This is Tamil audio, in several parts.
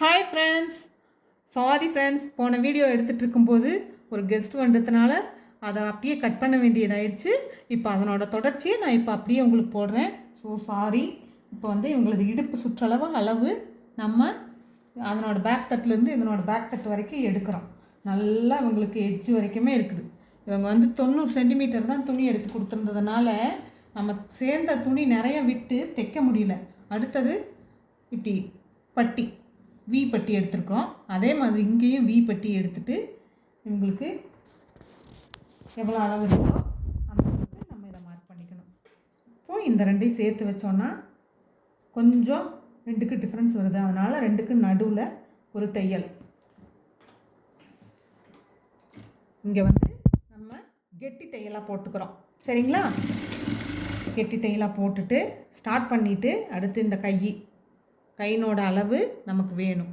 ஹாய் ஃப்ரெண்ட்ஸ் சாரி ஃப்ரெண்ட்ஸ் போன வீடியோ எடுத்துகிட்டு இருக்கும்போது ஒரு கெஸ்ட் வந்ததுனால அதை அப்படியே கட் பண்ண வேண்டியதாயிடுச்சு இப்போ அதனோட தொடர்ச்சியை நான் இப்போ அப்படியே உங்களுக்கு போடுறேன். ஸோ சாரி இப்போ வந்து இவங்களது இடுப்பு சுற்றளவு அளவு நம்ம அதனோட பேக் தட்டுலேருந்து இதனோட பேக் தட்டு வரைக்கும் எடுக்கிறோம். நல்லா இவங்களுக்கு எஜ்ஜு வரைக்குமே இருக்குது. இவங்க வந்து தொண்ணூறு சென்டிமீட்டர் தான் துணி எடுத்து கொடுத்துருந்ததுனால நம்ம சேர்ந்த துணி நிறைய விட்டு தைக்க முடியல. அடுத்தது இப்படி பட்டி. வி பட்டி எடுத்திருக்கோம் அதே மாதிரி இங்கேயும் வி பட்டி எடுத்துட்டு உங்களுக்கு எவ்வளோ அளவு இருக்கோ அந்த அளவுக்கு நம்ம இதை மார்க் பண்ணிக்கணும். இப்போ இந்த ரெண்டையும் சேர்த்து வச்சோன்னா கொஞ்சம் ரெண்டுக்கு டிஃப்ரென்ஸ் வருது. அதனால் ரெண்டுக்கு நடுவில் ஒரு தையல். இங்கே வந்து நம்ம கெட்டி தையலாக போட்டுக்கிறோம். சரிங்களா? கெட்டி தையலாக போட்டுட்டு ஸ்டார்ட் பண்ணிவிட்டு அடுத்து இந்த கை கையினோட அளவு நமக்கு வேணும்.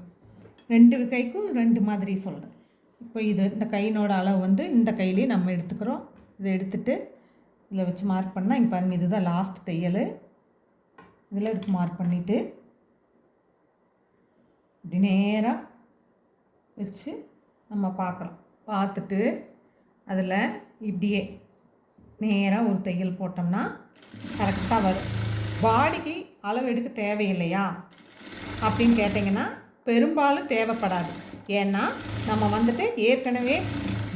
ரெண்டு கைக்கும் ரெண்டு மாதிரி சொல்கிறேன் இப்போ இது இந்த கையினோட அளவு வந்து இந்த கையிலே நம்ம எடுத்துக்கிறோம். இதை எடுத்துட்டு இதில் வச்சு மார்க் பண்ணால் இங்கே பாருங்கள் இதுதான் லாஸ்ட் தையல். இதில் இதுக்கு மார்க் பண்ணிவிட்டு இப்படி நேராக வச்சு நம்ம பார்க்குறோம். பார்த்துட்டு அதில் இப்படியே நேராக ஒரு தையல் போட்டோம்னா கரெக்டாக வரும். பாடிக்கு அளவு எடுக்க தேவையில்லையா? அப்படின்னு கேட்டிங்கன்னா பெரும்பாலும் தேவைப்படாது. ஏன்னா நம்ம வந்துட்டு ஏற்கனவே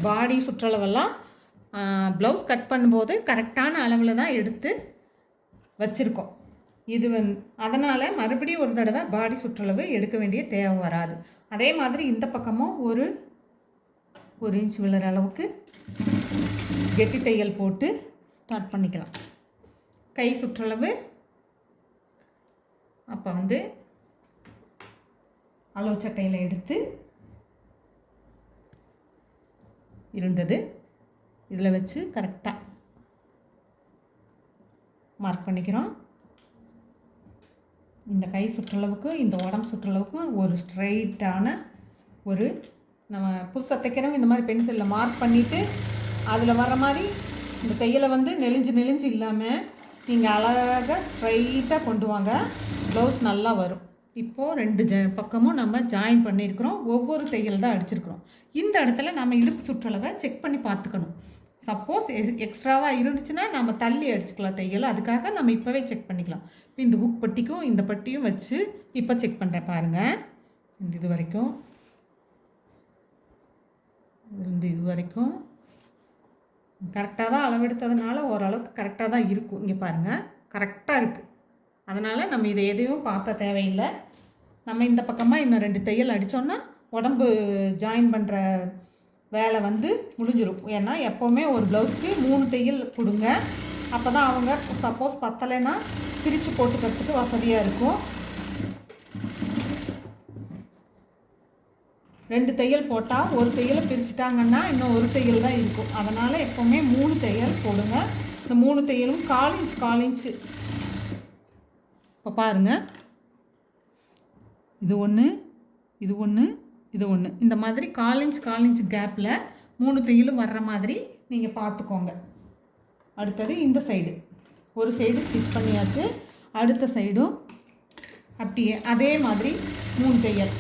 பாடி சுற்றளவெல்லாம் ப்ளவுஸ் கட் பண்ணும்போது கரெக்டான அளவில் தான் எடுத்து வச்சுருக்கோம். இது வந் அதனால் மறுபடியும் ஒரு தடவை பாடி சுற்றளவு எடுக்க வேண்டிய தேவை வராது. அதே மாதிரி இந்த பக்கமும் ஒரு ஒரு இன்ச் விழுற அளவுக்கு கெட்டி தையல் போட்டு ஸ்டார்ட் பண்ணிக்கலாம். கை சுற்றளவு அப்போ வந்து அளவு சட்டையில் எடுத்து இருந்தது. இதில் வச்சு கரெக்டாக மார்க் பண்ணிக்கிறோம். இந்த கை சுற்றளவுக்கும் இந்த உடம்பு சுற்றளவுக்கும் ஒரு ஸ்ட்ரைட்டான ஒரு நம்ம புதுசாக தைக்கிறவங்க இந்த மாதிரி பென்சிலில் மார்க் பண்ணிவிட்டு அதில் வர மாதிரி இந்த தையலை வந்து நெளிஞ்சு நெளிஞ்சு இல்லாமல் நீங்கள் அழகாக ஸ்ட்ரைட்டாக கொண்டு வாங்க. ப்ளவுஸ் நல்லா வரும். இப்போது ரெண்டு ஜ பக்கமும் நம்ம ஜாயின் பண்ணியிருக்கிறோம். ஒவ்வொரு தையல் தான் அடிச்சிருக்கிறோம். இந்த இடத்துல நம்ம இடுப்பு சுற்றளவை செக் பண்ணி பார்த்துக்கணும். சப்போஸ் எக்ஸ்ட்ராவாக இருந்துச்சுன்னா நம்ம தள்ளி அடிச்சுக்கலாம் தையல். அதுக்காக நம்ம இப்போவே செக் பண்ணிக்கலாம். இப்போ இந்த புக் பட்டிக்கும் இந்த பட்டியும் வச்சு இப்போ செக் பண்ணுறேன் பாருங்கள் இந்த இது வரைக்கும். இந்த இது வரைக்கும். கரெக்டாக தான் அளவெடுத்ததுனால ஓரளவுக்கு கரெக்டாக தான் இருக்கும். இங்கே பாருங்கள் கரெக்டாக இருக்குது அதனால் நம்ம இதை எதையும் பார்த்த தேவையில்லை. நம்ம இந்த பக்கமாக இன்னும் ரெண்டு தையல் அடித்தோன்னா உடம்பு ஜாயின் பண்ணுற வேலை வந்து முடிஞ்சிடும் ஏன்னா எப்போவுமே ஒரு ப்ளவுஸ்க்கு மூணு தையல் கொடுங்க. அப்போ தான் அவங்க சப்போஸ் பத்தலைன்னா பிரித்து போட்டுக்கிறதுக்கு வசதியாக இருக்கும். ரெண்டு தையல் போட்டால் ஒரு தையலை பிரிச்சுட்டாங்கன்னா இன்னும் ஒரு தையல் தான் இருக்கும். அதனால் எப்போவுமே மூணு தையல் போடுங்க. இந்த மூணு தையலும் கால் இன்ச் கால் இன்ச்சு இப்போ பாருங்கள் இது ஒன்று இது ஒன்று இது ஒன்று இந்த மாதிரி கால் இன்ச் கால் இன்ச் கேப்பில் மூணு தையலும் வர்ற மாதிரி நீங்கள் பார்த்துக்கோங்க அடுத்தது இந்த சைடு. ஒரு சைடு ஸ்டிச் பண்ணியாச்சு. அடுத்த சைடும் அப்படியே அதே மாதிரி மூணு தையல்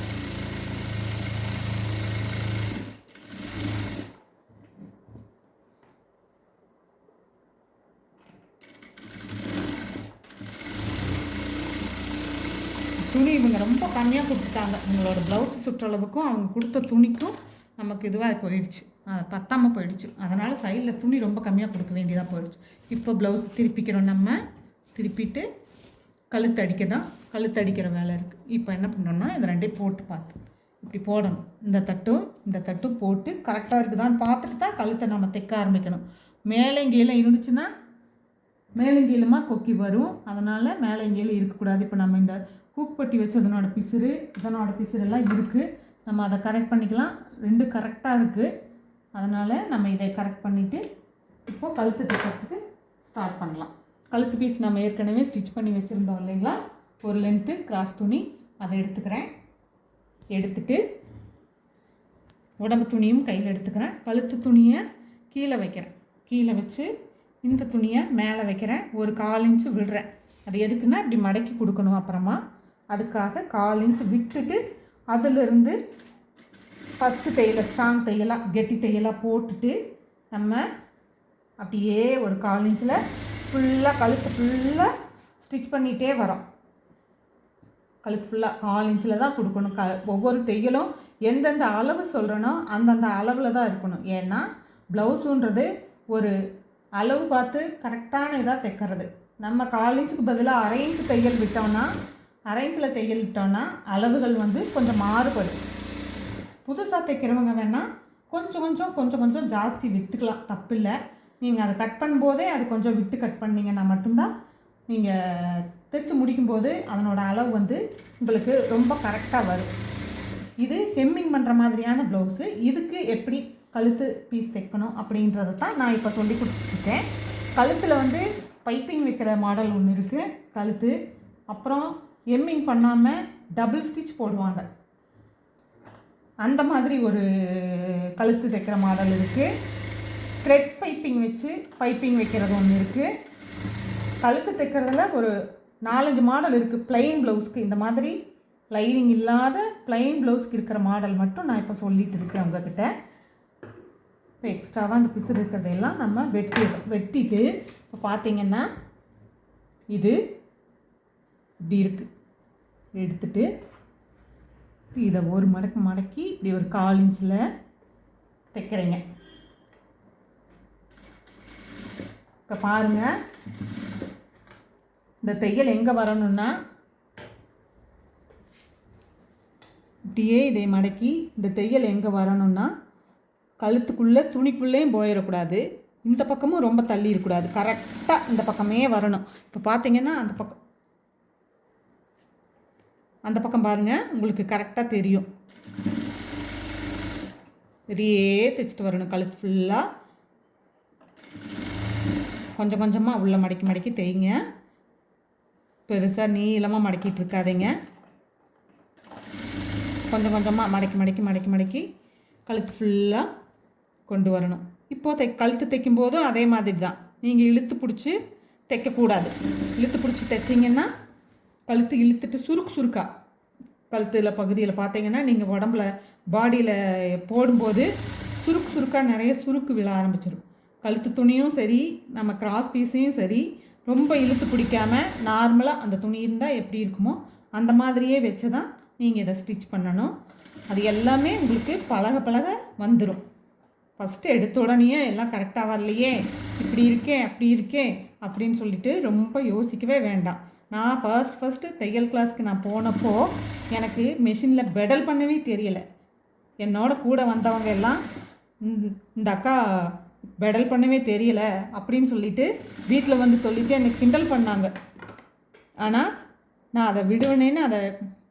துணி இவங்க ரொம்ப கம்மியாக கொடுத்துட்டாங்க. உங்களோட ப்ளவுஸ் சுற்றளவுக்கும் அவங்க கொடுத்த துணிக்கும் நமக்கு இதுவாக போயிடுச்சு. அது பத்தாமல் போயிடுச்சு. அதனால் சைடில் துணி ரொம்ப கம்மியாக கொடுக்க வேண்டியதாக போயிடுச்சு. இப்போ ப்ளவுஸ் திருப்பிக்கிறோம் நம்ம. திருப்பிட்டு கழுத்து தான் கழுத்து அடிக்கிற வேலை இருக்குது இப்போ என்ன பண்ணோம்னா இந்த ரெண்டையும் போட்டு பார்த்து. இப்படி போடணும். இந்த தட்டும் இந்த தட்டும் போட்டு கரெக்டாக இருக்குதான்னு பார்த்துட்டு தான் கழுத்தை நம்ம தைக்க ஆரம்பிக்கணும். மேலே கீழே இருந்துச்சுன்னா மேலங்கீழமாக கொக்கி வரும். அதனால் மேலங்கீழ இருக்கக்கூடாது. இப்போ நம்ம இந்த ஹூக் பட்டி வச்சு அதனோட பிசுறு இதனோட பிசுறு எல்லாம் இருக்குது நம்ம அதை கரெக்ட் பண்ணிக்கலாம். ரெண்டு கரெக்டாக இருக்குது அதனால் நம்ம இதை கரெக்ட் பண்ணிவிட்டு இப்போது கழுத்து தைக்கிறதுக்கு ஸ்டார்ட் பண்ணலாம். கழுத்து பீஸ் நம்ம ஏற்கனவே ஸ்டிச் பண்ணி வச்சுருந்தோம் இல்லைங்களா? ஒரு லென்த்து கிராஸ் துணி. அதை எடுத்துக்கிறேன். எடுத்துட்டு உடம்பு துணியும் கையில் எடுத்துக்கிறேன். கழுத்து துணியை கீழே வைக்கிறேன். கீழே வச்சு இந்த துணியை மேலே வைக்கிறேன். ஒரு கால் இன்ச்சு விடுறேன். அது எதுக்குன்னா இப்படி மடக்கி கொடுக்கணும் அப்புறமா. அதுக்காக கால் இன்ச் விட்டுட்டு அதிலிருந்து ஃபஸ்ட்டு தையலை ஸ்ட்ராங் தையலாக கெட்டி தையலாக போட்டுட்டு நம்ம அப்படியே ஒரு கால் இன்ச்சில் ஃபுல்லாக கழுத்து ஃபுல்லாக ஸ்டிச் பண்ணிகிட்டே வரோம். கழுத்து ஃபுல்லாக கால் இன்ச்சில் தான் கொடுக்கணும். க ஒவ்வொரு தையலும் எந்தெந்த அளவு சொல்கிறனோ அந்தந்த அளவில் தான் இருக்கணும். ஏன்னா ப்ளவுஸுன்றது ஒரு அளவு பார்த்து கரெக்டான இதாக தைக்கிறது. நம்ம கால் இன்ச்சுக்கு பதிலாக அரை இன்ச்சு தையல் விட்டோம்னா அரை இன்ச்சில் தையல் விட்டோம்னா அளவுகள் வந்து கொஞ்சம் மாறுபடும். புதுசாக தைக்கிறவங்க வேணால் கொஞ்சம் கொஞ்சம் கொஞ்சம் கொஞ்சம் ஜாஸ்தி விட்டுக்கலாம். தப்பில்லை. நீங்கள் அதை கட் பண்ணும்போதே அது கொஞ்சம் விட்டு கட் பண்ணிங்கன்னா மட்டும்தான் நீங்கள் தைச்சி முடிக்கும்போது அதனோட அளவு வந்து உங்களுக்கு ரொம்ப கரெக்டாக வரும். இது ஹெம்மிங் பண்ணுற மாதிரியான ப்ளவுஸு இதுக்கு எப்படி கழுத்து பீஸ் தைக்கணும் அப்படின்றத தான் நான் இப்போ சொல்லி கொடுத்துருக்கேன் கழுத்தில் வந்து பைப்பிங் வைக்கிற மாடல் ஒன்று இருக்குது கழுத்து. அப்புறம் எம்மிங் பண்ணாமல் டபுள் ஸ்டிச் போடுவாங்க. அந்த மாதிரி ஒரு கழுத்து தைக்கிற மாடல் இருக்குது த்ரெட் பைப்பிங் வச்சு பைப்பிங் வைக்கிறது ஒன்று இருக்குது கழுத்து தைக்கிறதுல ஒரு நாலஞ்சு மாடல் இருக்குது ப்ளைன் ப்ளவுஸ்க்கு இந்த மாதிரி லைனிங் இல்லாத ப்ளைன் ப்ளவுஸ்க்கு இருக்கிற மாடல் மட்டும் நான் இப்போ சொல்லிட்டு இருக்கேன் உங்ககிட்ட. இப்போ எக்ஸ்ட்ராவாக அந்த பிசு இருக்கிறதெல்லாம் நம்ம வெட்டிடுறோம் வெட்டிட்டு இப்போ பார்த்தீங்கன்னா இது இப்படி இருக்குது எடுத்துட்டு இதை ஒரு மடக்கு மடக்கி இப்படி ஒரு கால் இன்ச்சில் தைக்கிறீங்க. இப்போ பாருங்கள் இந்த தையல் எங்கே வரணும்னா இப்படியே இதை மடக்கி இந்த தையல் எங்கே வரணும்னா கழுத்துக்குள்ளே துணிக்குள்ளேயும் போயிடக்கூடாது இந்த பக்கமும் ரொம்ப தள்ளி இருக்கக்கூடாது. கரெக்டாக இந்த பக்கமே வரணும். இப்போ பார்த்தீங்கன்னா அந்த பக்கம் அந்த பக்கம் பாருங்கள் உங்களுக்கு கரெக்டாக தெரியும். பெரியே தைச்சிட்டு வரணும் கழுத்து ஃபுல்லாக கொஞ்சம் கொஞ்சமாக உள்ள மடக்கி மடக்கி தேய்ங்க. பெருசாக நீளமாக மடக்கிட்டு இருக்காதீங்க. கொஞ்சம் கொஞ்சமாக மடக்கி மடக்கி மடக்கி மடக்கி கழுத்து ஃபுல்லாக கொண்டு வரணும். இப்போது தை கழுத்து தைக்கும் போதும் அதே மாதிரி தான். நீங்கள் இழுத்து பிடிச்சி தைக்கக்கூடாது. இழுத்து பிடிச்சி தைச்சிங்கன்னா கழுத்து இழுத்துட்டு சுருக்கு சுருக்கா. கழுத்தில் பகுதியில் பார்த்தீங்கன்னா நீங்கள் உடம்புல பாடியில் போடும்போது சுருக்கு சுருக்காக நிறைய சுருக்கு விழ ஆரம்பிச்சிடும் கழுத்து துணியும் சரி நம்ம கிராஸ் பீஸையும் சரி ரொம்ப இழுத்து பிடிக்காமல் நார்மலாக அந்த துணி இருந்தால் எப்படி இருக்குமோ அந்த மாதிரியே வச்சு தான் நீங்கள் இதை ஸ்டிச் பண்ணணும். அது எல்லாமே உங்களுக்கு பழக பழக வந்துடும் ஃபஸ்ட்டு எடுத்த உடனே எல்லாம் கரெக்டாக வரலையே இப்படி இருக்கே அப்படி இருக்கே அப்படின்னு சொல்லிட்டு ரொம்ப யோசிக்கவே வேண்டாம். நான் ஃபர்ஸ்ட் ஃபஸ்ட்டு தையல் கிளாஸ்க்கு நான் போனப்போ எனக்கு மிஷினில் பெடல் பண்ணவே தெரியலை. என்னோட கூட வந்தவங்க எல்லாம் "இந்த- அக்கா பெடல் பண்ணவே தெரியல அப்படின்னு சொல்லிட்டு வீட்டில் வந்து சொல்லிட்டு என்னை கிண்டல் பண்ணாங்க. ஆனால் நான் அதை விடுவனேன்னு அதை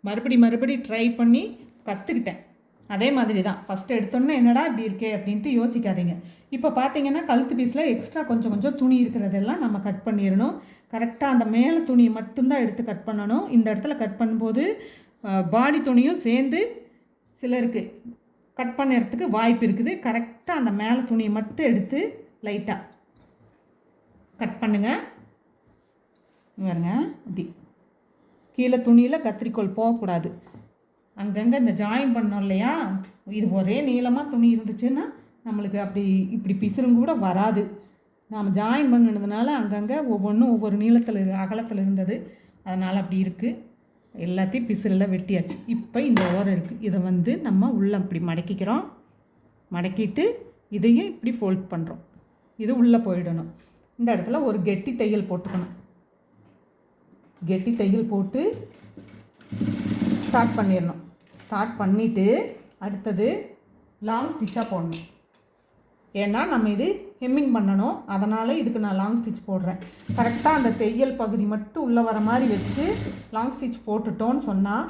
மறுபடி மறுபடி ட்ரை பண்ணி கற்றுக்கிட்டேன் அதே மாதிரி தான் ஃபஸ்ட்டு எடுத்தோன்னே என்னடா இப்படி இருக்கே அப்படின்ட்டு யோசிக்காதீங்க. இப்போ பார்த்தீங்கன்னா கழுத்து பீஸில் எக்ஸ்ட்ரா கொஞ்சம் கொஞ்சம் துணி இருக்கிறதெல்லாம் நம்ம கட் பண்ணிடணும் கரெக்டாக அந்த மேலே துணியை மட்டும்தான் எடுத்து கட் பண்ணணும். இந்த இடத்துல கட் பண்ணும்போது பாடி துணியும் சேர்ந்து சிலருக்கு கட் பண்ணுறதுக்கு வாய்ப்பு இருக்குது. கரெக்டாக அந்த மேலே துணியை மட்டும் எடுத்து லைட்டாக கட் பண்ணுங்கள் பாருங்க இப்படி. கீழே துணியில் கத்திரிக்கோல் போகக்கூடாது. அங்கங்கே இந்த ஜாயின் பண்ணோம் இல்லையா? இது ஒரே நீளமாக துணி இருந்துச்சுன்னா நம்மளுக்கு அப்படி இப்படி பிசுறும் கூட வராது. நாம் ஜாயின் பண்ணினதுனால அங்கங்கே ஒவ்வொன்றும் ஒவ்வொரு நீளத்தில் அகலத்தில் இருந்தது. அதனால் அப்படி இருக்குது எல்லாத்தையும் பிசுறில் வெட்டியாச்சு. இப்போ இந்த ஓரம் இருக்குது இதை வந்து நம்ம உள்ளே இப்படி மடக்கிக்கிறோம். மடக்கிட்டு இதையும் இப்படி ஃபோல்ட் பண்ணுறோம் இது உள்ளே போயிடணும். இந்த இடத்துல ஒரு கெட்டி தையல் போட்டுக்கணும். கெட்டி தையல் போட்டு ஸ்டார்ட் பண்ணிடணும் ஸ்டார்ட் பண்ணிவிட்டு அடுத்தது லாங் ஸ்டிச்சாக போடணும். ஏன்னா நம்ம இது ஹெம்மிங் பண்ணணும். அதனால் இதுக்கு நான் லாங் ஸ்டிச் போடுறேன். கரெக்டாக அந்த தையல் பகுதி மட்டும் உள்ளே வர மாதிரி வச்சு லாங் ஸ்டிச் போட்டுட்டோன்னு சொன்னால்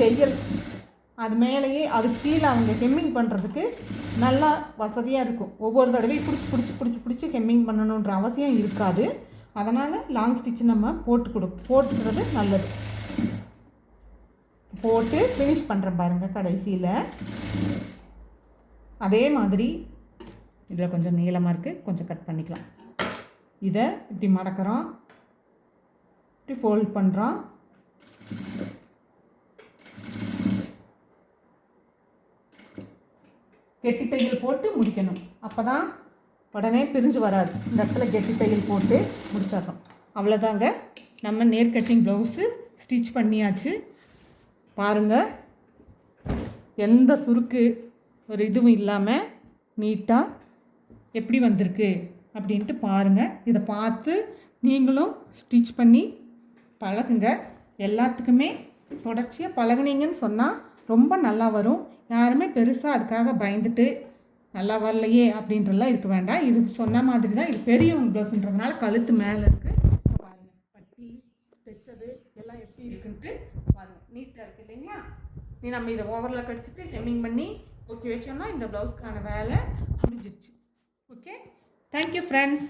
தையல் அது மேலேயே அது கீழே அவங்க ஹெம்மிங் பண்ணுறதுக்கு நல்லா வசதியாக இருக்கும். ஒவ்வொரு தடவையும் பிடிச்சி பிடிச்சி பிடிச்சி பிடிச்சி ஹெம்மிங் பண்ணணுன்ற அவசியம் இருக்காது. அதனால் லாங் ஸ்டிச் நம்ம போட்டு கொடு போட்டுக்கிறது நல்லது. போட்டு ஃபினிஷ் பண்ணுறேன் பாருங்கள் கடைசியில். அதே மாதிரி இதில் கொஞ்சம் நீளமாக இருக்குது கொஞ்சம் கட் பண்ணிக்கலாம். இதை இப்படி மடக்கிறோம். இப்படி ஃபோல்ட் பண்ணுறோம் கெட்டி தையல் போட்டு முடிக்கணும். அப்போ தான் உடனே பிரிஞ்சு வராது. இந்த இடத்துல கெட்டி தையல் போட்டு முடிச்சிடறோம் அவ்வளோதாங்க நம்ம நேர் கட்டிங் ப்ளவுஸு ஸ்டிச் பண்ணியாச்சு. பாருங்கள் எந்த சுருக்கு ஒரு இதுவும் இல்லாமல் நீட்டாக எப்படி வந்திருக்கு அப்படின்ட்டு பாருங்கள் இதை பார்த்து நீங்களும் ஸ்டிச் பண்ணி பழகுங்க. எல்லாத்துக்குமே தொடர்ச்சியாக பழகுனீங்கன்னு சொன்னால் ரொம்ப நல்லா வரும். யாருமே பெருசாக அதுக்காக பயந்துட்டு நல்லா வரலையே அப்படின்றலாம் இருக்க வேண்டாம். இது சொன்ன மாதிரி தான் இது பெரியவங்க ப்ளவுஸ்ன்றதுனால கழுத்து மேலே இருக்குது பாருங்கள் பட்டி தைச்சது எல்லாம் எப்படி இருக்குன்ட்டு பாருங்கள் நீட்டாக இருக்குது இல்லைங்களா நீ நம்ம இதை ஓவரில் கடிச்சிட்டு ஹெம்மிங் பண்ணி ஓகே வச்சோம்னா இந்த ப்ளவுஸ்க்கான வேலை முடிஞ்சிருச்சு. Okay thank you friends